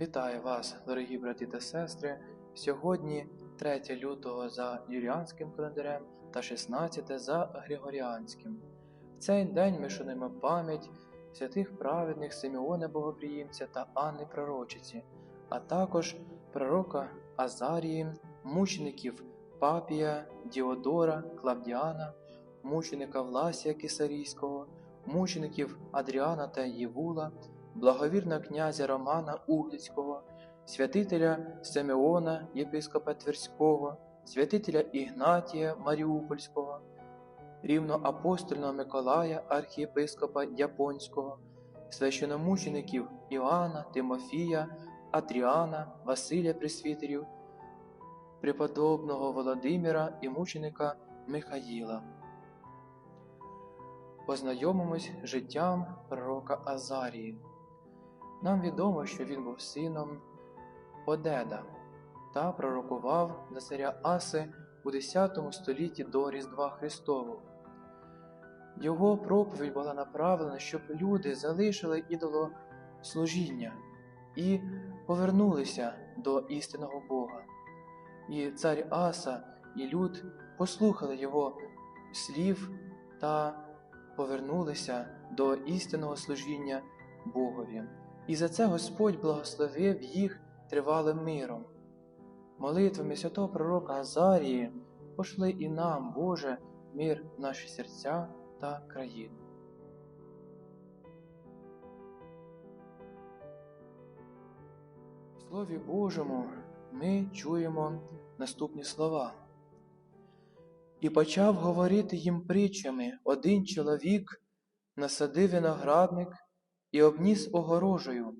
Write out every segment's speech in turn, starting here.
Вітаю вас, дорогі брати та сестри. Сьогодні 3 лютого за юліанським календарем та 16 за Григоріанським. В цей день ми шануємо пам'ять святих праведних Симеона Богоприємця та Анни Пророчиці, а також пророка Азарії, мучеників Папія, Діодора, Клавдіана, мученика Власія Кисарійського, мучеників Адріана та Євула, благовірного князя Романа Углицького, святителя Симеона, єпископа Тверського, святителя Ігнатія Маріупольського, рівноапостольного Миколая, архієпископа Японського, священомучеників Іоанна, Тимофія, Адріана, Василія Пресвітерів, преподобного Володимира і мученика Михаїла. Познайомимось з життям пророка Азарії. Нам відомо, що він був сином Одеда та пророкував за царя Аси у X столітті до Різдва Христового. Його проповідь була направлена, щоб люди залишили ідолослужіння і повернулися до істинного Бога. І цар Аса і люд послухали його слів та повернулися до істинного служіння Богові. І за це Господь благословив їх тривалим миром. Молитвами святого пророка Азарії пошли і нам, Боже, мир в наші серця та країну. В Слові Божому ми чуємо наступні слова. І почав говорити їм притчами один чоловік насадив виноградник і обніс огорожею,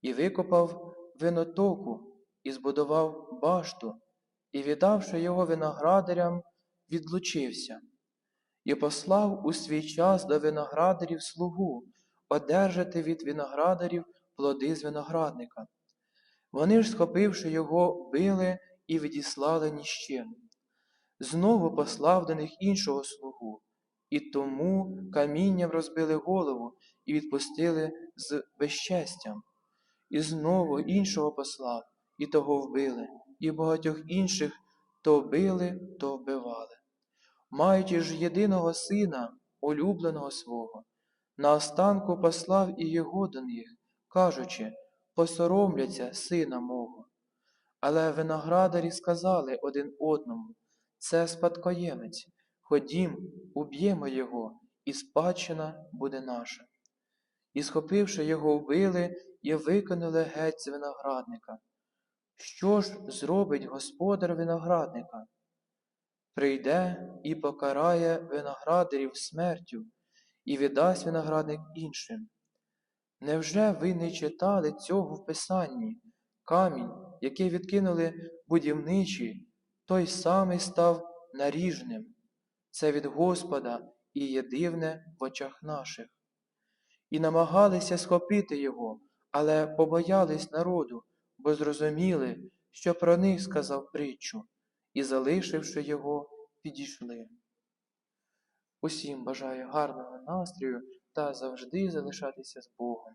і викопав винотоку, і збудував башту, і, віддавши його виноградарям, відлучився, і послав у свій час до виноградарів слугу одержати від виноградарів плоди з виноградника. Вони ж, схопивши його, били і відіслали ні з чим. Знову послав до них іншого слугу, і тому камінням розбили голову і відпустили з безчестям. І знову іншого послав, і того вбили, і багатьох інших то били, то вбивали. Маючи ж єдиного сина, улюбленого свого, наостанку послав і його до них, кажучи, посоромляться сина мого. Але виноградарі сказали один одному, це спадкоємець, ходім, уб'ємо його, і спадщина буде наша. І, схопивши його, вбили і викинули геть з виноградника. Що ж зробить господар виноградника? Прийде і покарає виноградарів смертю і віддасть виноградник іншим. Невже ви не читали цього в Писанні? Камінь, який відкинули будівничі, той самий став наріжним. Це від Господа і є дивне в очах наших. І намагалися схопити його, але побоялись народу, бо зрозуміли, що про них сказав притчу, і, залишивши його, підійшли. Усім бажаю гарного настрою та завжди залишатися з Богом.